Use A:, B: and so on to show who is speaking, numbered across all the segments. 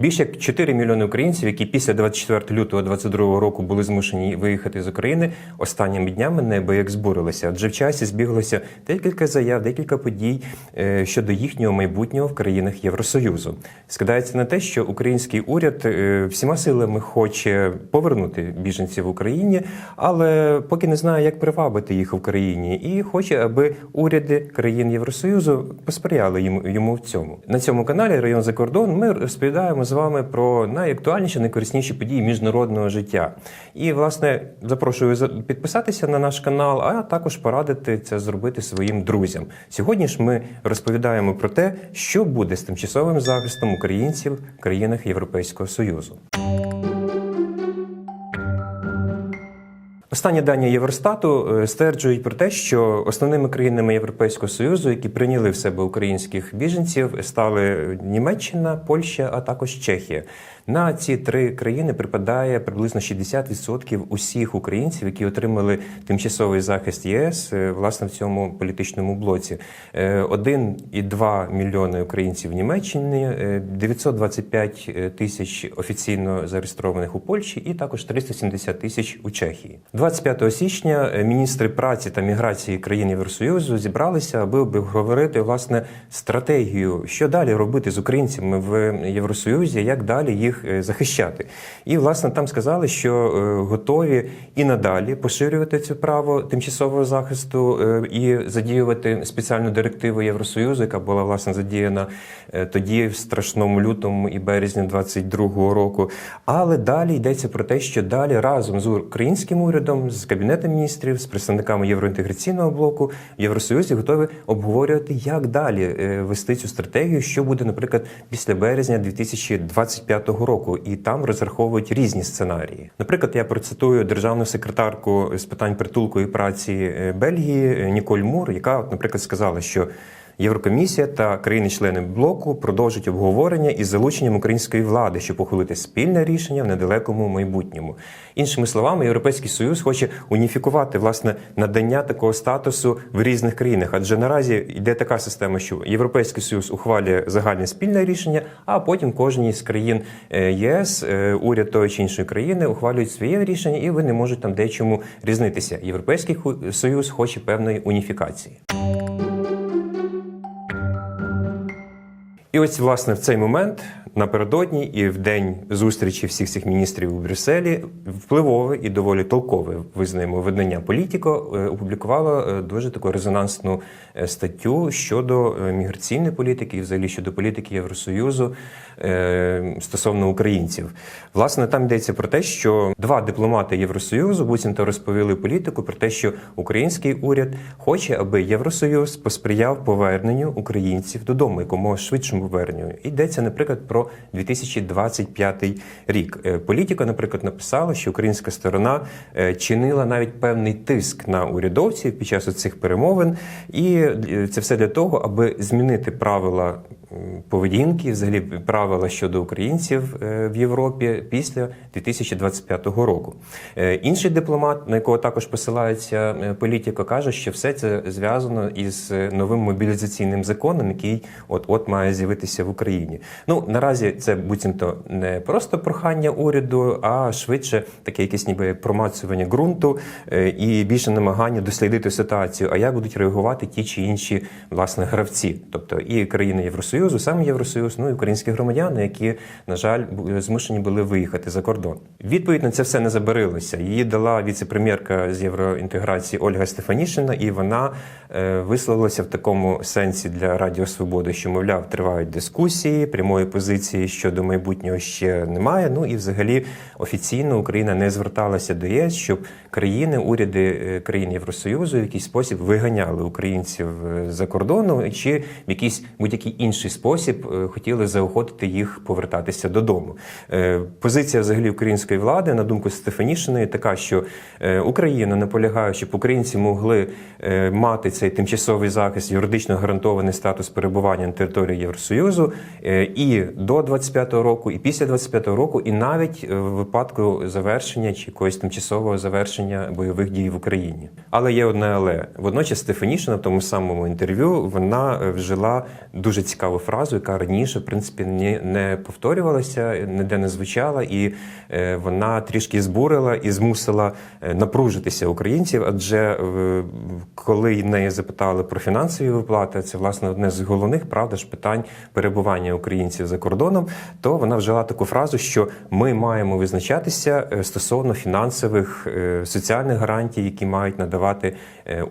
A: Більше як 4 мільйони українців, які після 24 лютого 2022 року були змушені виїхати з України, останніми днями неабияк збурилися. Адже в часі збіглося декілька заяв, декілька подій е, щодо їхнього майбутнього в країнах Євросоюзу. Скидається на те, що український уряд е, всіма силами хоче повернути біженців в Україні, але поки не знає, як привабити їх в країні, і хоче, аби уряди країн Євросоюзу посприяли йому, йому в цьому. На цьому каналі Район за кордон ми розповідаємо з вами про найактуальніші, найкорисніші події міжнародного життя. І, власне, запрошую за- підписатися на наш канал, а також порадити це зробити своїм друзям. Сьогодні ж ми розповідаємо про те, що буде з тимчасовим захистом українців в країнах Європейського Союзу. Останні дані Євростату е, стверджують про те, що основними країнами Європейського союзу, які прийняли в себе українських біженців, стали Німеччина, Польща, а також Чехія. На ці три країни припадає приблизно 60% усіх українців, які отримали тимчасовий захист ЄС е, власне в цьому політичному блоці. Е, 1,2 мільйони українців в Німеччині, е, 925 тисяч офіційно зареєстрованих у Польщі, і також 370 тисяч у Чехії. 25 січня е, міністри праці та міграції країн Євросоюзу зібралися, аби обговорити власне стратегію, що далі робити з українцями в Євросоюзі, як далі їх е, захищати. І власне там сказали, що е, готові і надалі поширювати це право тимчасового захисту е, і задіювати спеціальну директиву Євросоюзу, яка була власне задіяна тоді в страшному лютому і березні 22-го року. Але далі йдеться про те, що далі разом з українським урядом, з кабінетом міністрів, з представниками євроінтеграційного блоку в Євросоюзі готові обговорювати, як далі вести цю стратегію, що буде, наприклад, після березня 2025 року, і там розраховують різні сценарії. Наприклад, я процитую державну секретарку з питань притулку і праці е, Бельгії е, Ніколь Мур, яка, наприклад, сказала, що Єврокомісія та країни-члени блоку продовжать обговорення із залученням української влади, щоб ухвалити спільне рішення в недалекому майбутньому. Іншими словами, Європейський Союз хоче уніфікувати власне надання такого статусу в різних країнах. Адже наразі йде така система, що Європейський Союз ухвалює загальне спільне рішення, а потім кожній з країн е, ЄС, е, уряд тої чи іншої країни ухвалюють своє рішення, і вони можуть там дечому різнитися. Європейський Союз хоче певної уніфікації. І ось власне в цей момент напередодні і в день зустрічі всіх цих міністрів у Брюсселі впливове і доволі толкове визнаємо видання Політіко е, опублікувало е, дуже таку резонансну е, статтю щодо міграційної політики і взагалі щодо політики Євросоюзу стосовно українців. Власне, там йдеться про те, що два дипломати Євросоюзу буцімто розповіли політику про те, що український уряд хоче, аби Євросоюз посприяв поверненню українців додому, якомога швидшому поверненню. Йдеться, наприклад, про 2025 рік. Е, Політика, наприклад, написала, що українська сторона е, чинила навіть певний тиск на урядовців під час цих перемовин, і е, це все для того, аби змінити правила поведінки, взагалі правила щодо українців е, в Європі після 2025 року. Е, Інший дипломат, на якого також посилається е, політика, каже, що все це зв'язано із новим мобілізаційним законом, який от от має з'явитися в Україні. Ну наразі це буцімто не просто прохання уряду, а швидше таке якесь ніби промацування ґрунту і більше намагання дослідити ситуацію, а як будуть реагувати ті чи інші власне гравці, тобто і країни Євросоюзу, сам Євросоюз, ну і українські громадяни, які на жаль змушені були виїхати за кордон. Відповідь на це все не забарилося. Її дала віце-прем'єрка з євроінтеграції Ольга Стефанішина, і вона е, висловилася в такому сенсі для Радіо Свободи, що мовляв тривають дискусії, прямої позиції щодо майбутнього ще немає. Ну і взагалі офіційно Україна не зверталася до ЄС, щоб країни, уряди е, країн Євросоюзу в якийсь спосіб виганяли українців е, за кордону, чи в якийсь будь-який інший спосіб е, хотіли заохотити їх повертатися додому. Е, Позиція взагалі української влади, на думку Стефанішиної, така, що е, Україна наполягає, щоб українці могли мати цей тимчасовий захист, юридично гарантований статус перебування на території Євросоюзу і до 25-го року, і після 25-го року, і навіть в випадку завершення чи якогось тимчасового завершення бойових дій в Україні. Але є одне але водночас Стефанішина в тому самому інтерв'ю вона вжила дуже цікаву фразу, яка раніше, в принципі, не повторювалася, ніде не звучала, і е, вона трішки збурила і змусила е, напружитися українців. Адже е, коли неї запитали про фінансові виплати, це власне одне з головних правда ж питань перебування українців за кордоном, то вона вжила таку фразу, що ми маємо визначатися стосовно фінансових соціальних гарантій, які мають надавати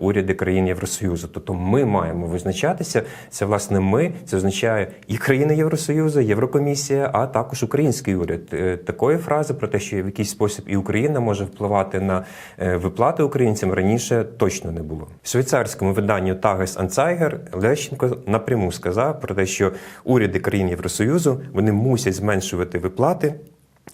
A: уряди країн Євросоюзу. Тобто ми маємо визначатися. Це власне ми це означає і країни Євросоюзу, Єврокомісія, а також український уряд. Е, Такої фрази про те, що в якийсь спосіб і Україна може впливати на е, виплати українцям раніше точно не було. В швейцарському виданні Tages Anzeiger Лещенко напряму сказав про те, що уряди країн Євросоюзу вони мусять зменшувати виплати.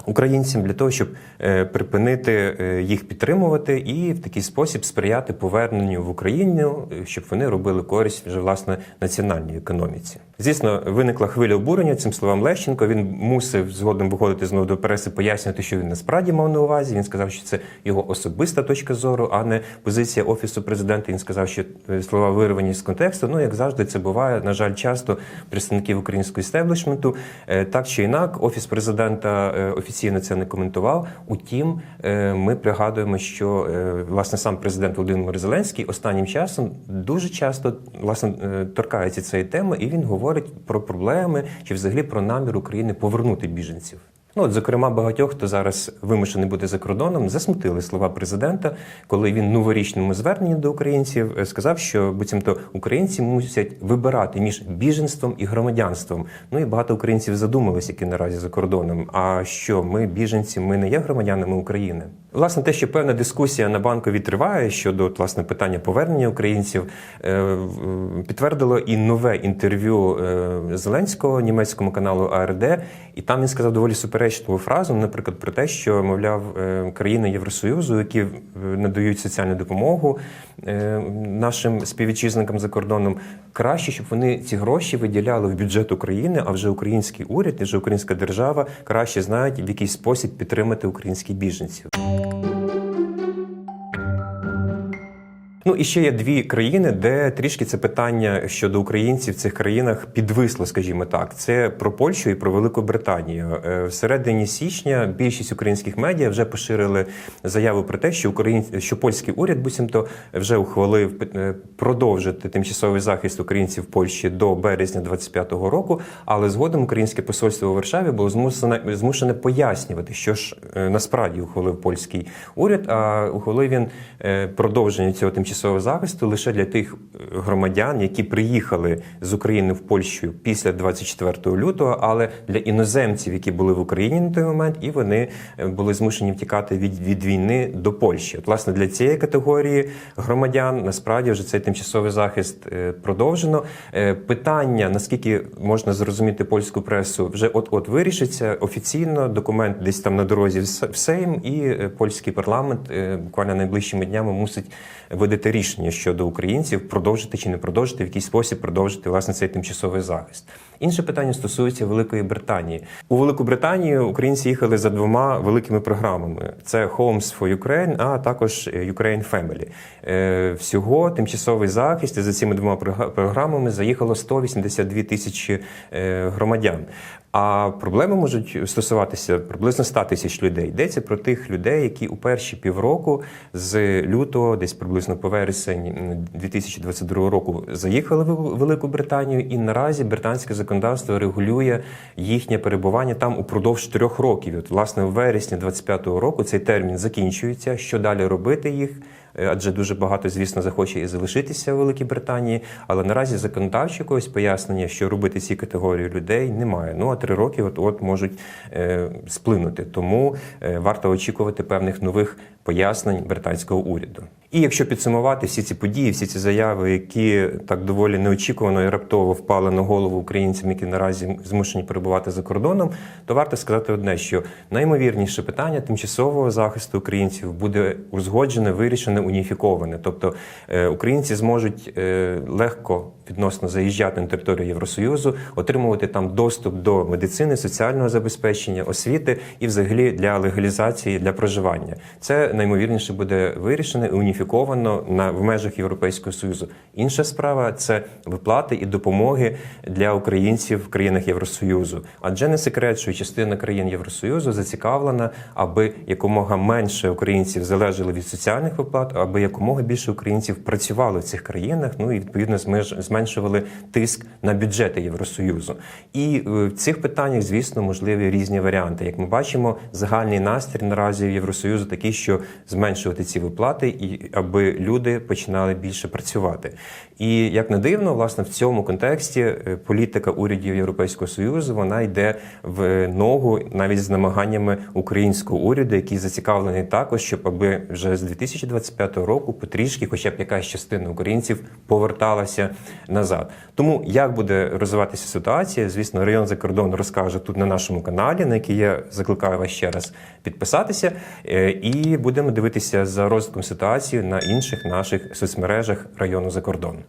A: Українцям для того, щоб е, припинити їх підтримувати і в такий спосіб сприяти поверненню в Україну, щоб вони робили користь вже власне національній економіці. Звісно, виникла хвиля обурення цим словам Лещенко. Він мусив згодом виходити знову до преси, пояснювати, що він насправді мав на увазі. Він сказав, що це його особиста точка зору, а не позиція офісу президента. Він сказав, що е, слова вирвані з контексту. Ну як завжди, це буває. На жаль, часто представників українського істеблішменту Е, так чи інак, офіс президента е, офіційно це не коментував. Утім, ми пригадуємо, що власне сам президент Володимир Зеленський останнім часом дуже часто власне торкається цієї теми, і він говорить про проблеми чи взагалі про намір України повернути біженців. Ну, от, зокрема, багатьох, хто зараз вимушений бути за кордоном, засмутили слова президента, коли він новорічному зверненні до українців е, сказав, що буцімто українці мусять вибирати між біженством і громадянством. Ну і багато українців задумались, які наразі за кордоном. А що ми біженці, ми не є громадянами України? Власне, те, що певна дискусія на банковій триває щодо от, власне питання повернення українців, е, підтвердило і нове інтерв'ю е, Зеленського німецькому каналу АРД, і там він сказав доволі суперечливу фразу, наприклад, про те, що мовляв е, країни Євросоюзу, які е, надають соціальну допомогу е, нашим співвітчизникам за кордоном, краще, щоб вони ці гроші виділяли в бюджет України, а вже український уряд і вже українська держава краще знають, в який спосіб підтримати українських біженців. Ну і ще є дві країни, де трішки це питання щодо українців в цих країнах підвисло, скажімо так. Це про Польщу і про Велику Британію. Е, В середині січня більшість українських медіа вже поширили заяву про те, що Україн... що польський уряд буцімто вже ухвалив е, продовжити тимчасовий захист українців в Польщі до березня 25-го року. Але згодом українське посольство у Варшаві було змусене змушене пояснювати, що ж е, насправді ухвалив польський уряд. А ухвалив він продовження цього тимчасового захисту лише для тих е, громадян, які приїхали з України в Польщу після 24 лютого, але для іноземців, які були в Україні на той момент, і вони е, були змушені втікати від, від війни до Польщі. От, власне, для цієї категорії громадян насправді вже цей тимчасовий захист е, продовжено. Питання наскільки можна зрозуміти польську пресу, вже от от вирішиться офіційно. Документ десь там на дорозі в Сейм, і польський парламент буквально найближчими днями мусить видати рішення щодо українців, продовжити чи не продовжити в якийсь спосіб продовжити власне цей тимчасовий захист. Інше питання стосується Великої Британії. У Велику Британію українці їхали за двома великими програмами: це Homes for Ukraine, а також е, Ukraine Family. Е, Всього тимчасовий захист за цими двома програмами заїхало 182 тисячі е, громадян. А проблеми можуть стосуватися приблизно 100 тисяч людей. Йдеться про тих людей, які у перші півроку з лютого, десь приблизно по вересень м, 2022 року, заїхали в Велику Британію, і наразі британське законодавство регулює їхнє перебування там упродовж трьох років. От, власне, в вересні 25-го року цей термін закінчується. Що далі робити їх? Е, адже дуже багато, звісно, захоче і залишитися в Великій Британії. Але наразі законодавчо якогось пояснення, що робити ці категорії людей, немає. Ну а три роки от от можуть е, сплинути. Тому е, варто очікувати певних нових пояснень британського уряду. І якщо підсумувати всі ці події, всі ці заяви, які так доволі неочікувано і раптово впали на голову українцям, які наразі змушені перебувати за кордоном, то варто сказати одне, що найімовірніше питання тимчасового захисту українців буде узгоджене, вирішене, уніфіковане. Тобто е, українці зможуть е, легко відносно заїжджати на територію Євросоюзу, отримувати там доступ до медицини, соціального забезпечення, освіти і взагалі для легалізації для проживання. Це наймовірніше буде вирішене і уніфіковане уніфіковано на в межах Європейського союзу. Інша справа це виплати і допомоги для українців в країнах Євросоюзу. Адже не секрет, що частина країн Євросоюзу зацікавлена, аби якомога менше українців залежали від соціальних виплат, аби якомога більше українців працювали в цих країнах. Ну і відповідно зменшували тиск на бюджети Євросоюзу. І е, в цих питаннях, звісно, можливі різні варіанти. Як ми бачимо, загальний настрій наразі в Євросоюзу такий, що зменшувати ці виплати, і аби люди починали більше працювати. І як не дивно, власне, в цьому контексті е, політика урядів Європейського союзу вона йде в ногу навіть з намаганнями українського уряду, який зацікавлений також, щоб аби вже з 2025 року потрішки, хоча б якась частина українців поверталася назад. Тому як буде розвиватися ситуація, звісно, район за кордон розкаже тут на нашому каналі, на який я закликаю вас ще раз підписатися, е, і будемо дивитися за розвитком ситуації на інших наших соцмережах району за кордон.